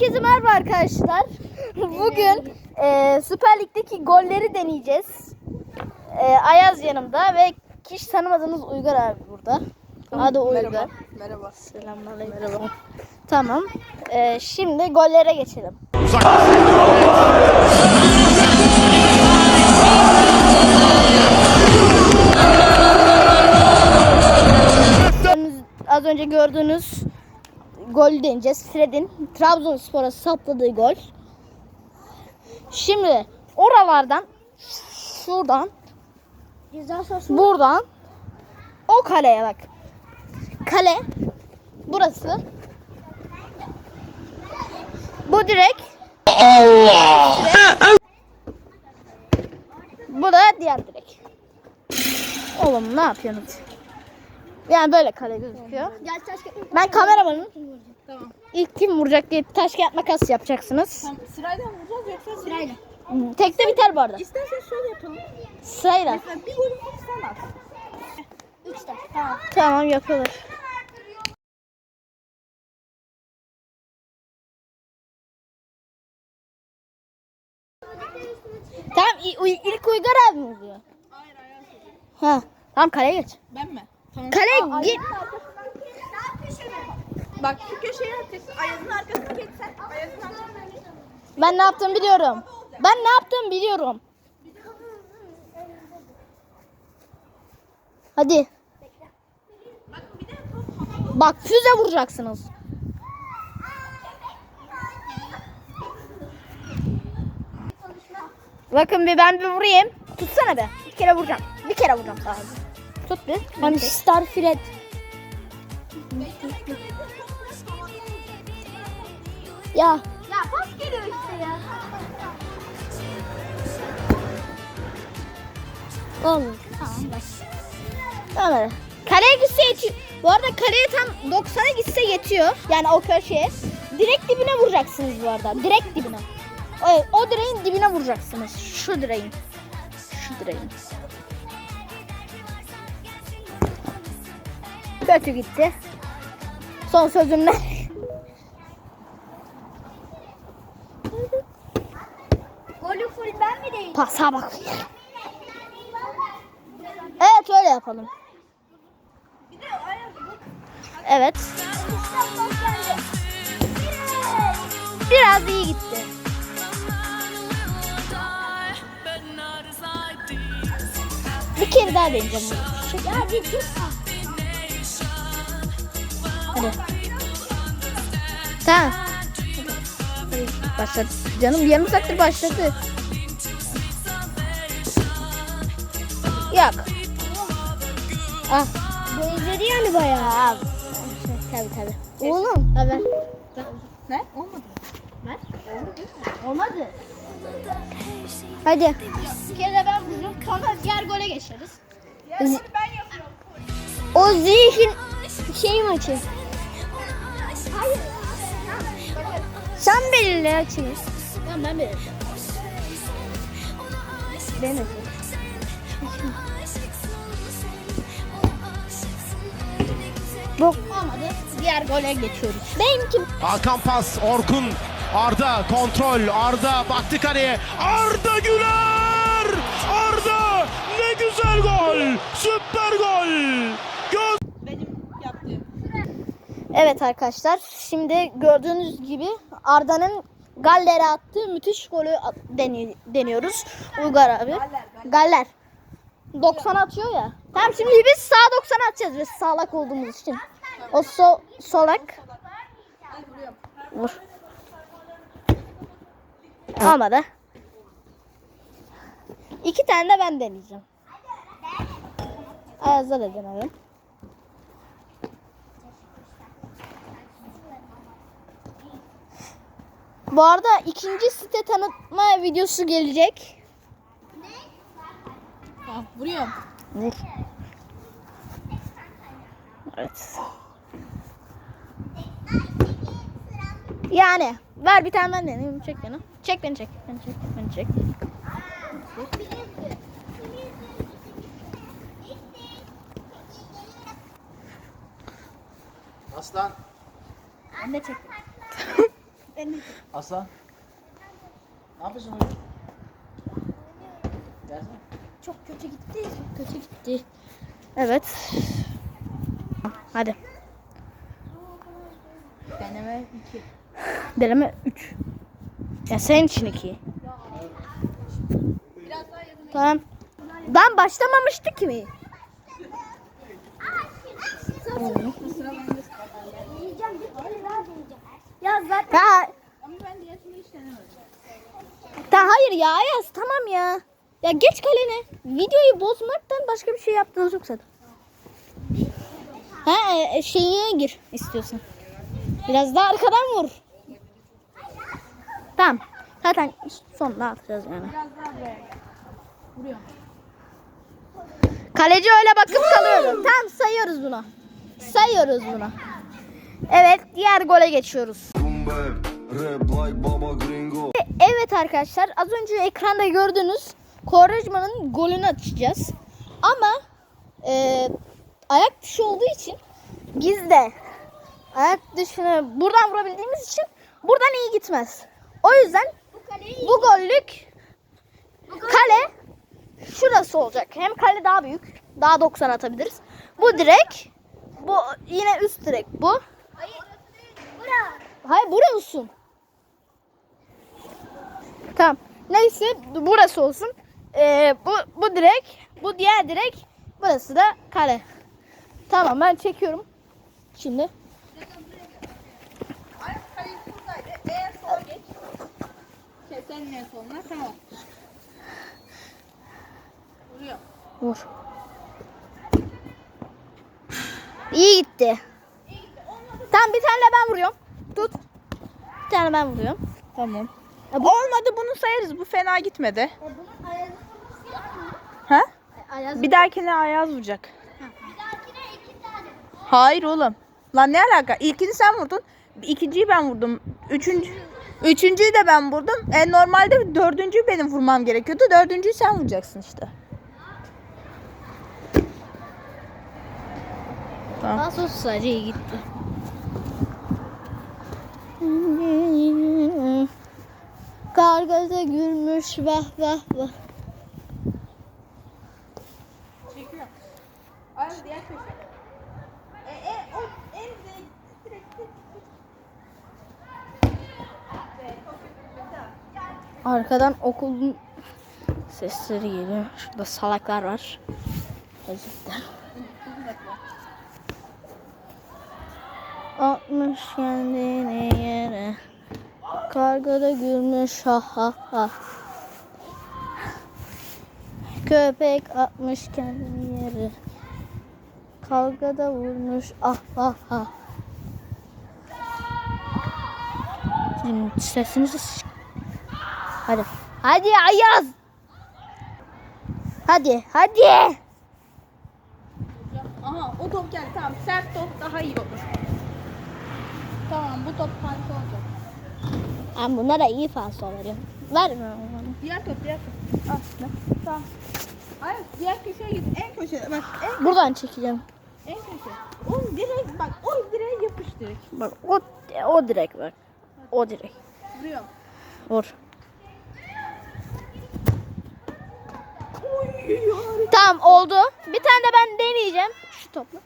Herkese merhaba arkadaşlar. Bugün e, Süper Lig'deki golleri deneyeceğiz. E, Ayaz yanımda ve hiç tanımadığınız Uygar abi burada. Adı Uygar. Merhaba. Merhaba. Selamünaleyküm. Merhaba. Tamam. E, şimdi gollere geçelim. Az önce gördüğünüz gol deneyeceğiz. Fred'in Trabzonspor'a sapladığı gol. Şimdi oralardan şuradan buradan o kaleye bak. Kale burası. Bu direk. Allah. Bu da diğer direk. Oğlum ne yapıyorsunuz? Yani böyle kale gözüküyor. Ben kameramanım. Tamam. İlk kim vuracak diye taş kağıt makas yapacaksınız. Tamam. Sırayla mı vuracağız yoksa sırayla? Tekte biter bu arada. İstersen şöyle yapalım. Sırayla. Mesela bir golü sen at. Üç tane. Tamam. Tamam yapılır. Tamam ilk Uygar abi mi vuruyor? Hayır hayır. Ha. Tamam kaleye geç. Ben mi? Kaleye git. Bak şu köşeye atacaksın. Ayazın arkasına geçsen. Ayazın arkasına geç. Ben ne yaptığımı biliyorum. Ben ne yaptığımı biliyorum. Hadi. Bak füze vuracaksınız. Bakın bir ben bir vurayım. Tutsana be. Bir kere vuracağım. Bir kere vuracağım sadece. Bir. Hani Star Fred. Ya. Ya pas geliyor işte ya. Olmuyor. Tamam öyle. Kaleye gitse yetiyor. Bu arada kaleye tam 90'a gitse yetiyor. Yani o köşeye. Direkt dibine vuracaksınız bu arada. Direkt dibine. O, o direğin dibine vuracaksınız. Şu direğin. Şu direğin. Kötü gitti. Son sözüm ne? Golü full ben mi değil? Pasa bak. Evet öyle yapalım. Evet. Biraz iyi gitti. Bir kere daha deneyeceğim. Ya bir. Hadi. Tamam. Hadi başladı. Canım yarım saattir başladı. Yok. Ah. Benzedi yani bayağı. Aa, tabii tabii. Oğlum. Haber. Ne? Olmadı. Ne? Olmadı. Hadi. Bir kere ben vururum. Sonra diğer gole geçeriz. Z- Ben yapıyorum. o zihin şey maçı. Hayır. Sen belirle açınız. Tamam ben belirleyeceğim. Ben. Bu olmadı. Diğer gole geçiyoruz. Benimki Hakan pas, Orkun, Arda kontrol, Arda baktı kaleye, Arda Güler! Arda ne güzel gol, süper gol! Evet arkadaşlar şimdi gördüğünüz gibi Arda'nın Galler'e attığı müthiş golü deniyoruz. Uygar abi. Galler, Galler. 90 atıyor ya. Tamam şimdi biz sağ 90 atacağız biz sağlak olduğumuz için. O so solak. Vur. Olmadı. İki tane de ben deneyeceğim. Ayaz'a da denelim. Bu arada ikinci site tanıtma videosu gelecek. Tamam vuruyorum. Vur. Evet. Yani ver bir tane ben deneyeyim. Çek beni. Çek beni çek. Beni çek. Beni çek. Aslan Ben de çektim. Benim. Aslan. Ne yapıyorsun hocam? Gelsene. Çok kötü gitti. Çok kötü gitti. Evet. Hadi. Deneme 2. Deneme 3. Ya senin için 2. Biraz daha yazın. Tamam. Ben başlamamıştı ki mi? Ya zaten Ya, Ama ben diyetini hiç denemedim. ta hayır ya Ayaz tamam ya. Ya geç kalene. Videoyu bozmaktan başka bir şey yaptığınız yok zaten. Ha e, şeye gir istiyorsan. Biraz daha arkadan vur. Tamam. Zaten sonunda atacağız yani. Biraz daha. Kaleci öyle bakıp kalıyor. Tamam sayıyoruz bunu. Sayıyoruz bunu. Evet diğer gole geçiyoruz. Evet arkadaşlar az önce ekranda gördüğünüz Quaresma'nın golünü atacağız. Ama e, ayak dışı olduğu için biz de ayak dışını buradan vurabildiğimiz için buradan iyi gitmez. O yüzden bu gollük kale şurası olacak. Hem kale daha büyük. Daha 90 atabiliriz. Bu direk. Bu yine üst direk bu. Hayır bura olsun. Tamam. Neyse burası olsun. Ee, bu, bu direk. Bu diğer direk. Burası da kale. Tamam ben çekiyorum. Şimdi. Eğer sola tamam. Vuruyor. Vur. İyi gitti. Tamam bir tane ben vuruyorum. Tut. Bir tane ben vuruyorum. Tamam. Bu- Olmadı bunu sayarız. Bu fena gitmedi. Ha? Ayaz Bir dahakine Ayaz vuracak. Hayır oğlum. Lan ne alaka? İlkini sen vurdun. İkinciyi ben vurdum. Üçüncü, üçüncüyü de ben vurdum. E, normalde dördüncüyü benim vurmam gerekiyordu. Dördüncüyü sen vuracaksın işte. Tamam. Daha sonra sadece iyi gitti. Kargada gülmüş vah vah vah. Çekiyor. Ayaz diğer köşe. E, e, o, en direkt, direkt, Arkadan okulun sesleri geliyor. Şurada salaklar var. Ezikler. Atmış kendini yere. Kargada gülmüş ha ha ha. Köpek atmış kendini yere. Kavgada vurmuş ah ah ah. Şimdi sesinizi Hadi. Hadi Ayaz. Hadi, hadi. Aha o top geldi. Tamam sert top daha iyi olur. Tamam bu top harika olacak. Ben bunlara iyi pas veriyorum. Verme bana. Diğer top diğer top. Al. ne? Tamam. Hayır diğer köşeye git. En köşeye bak en, Buradan çekeceğim. en köşe. O direkt bak o direğe yapış direkt. Bak o o direkt bak. O direkt. Vuruyorum. Vur. Tamam oldu. Bir tane de ben deneyeceğim. Şu topla.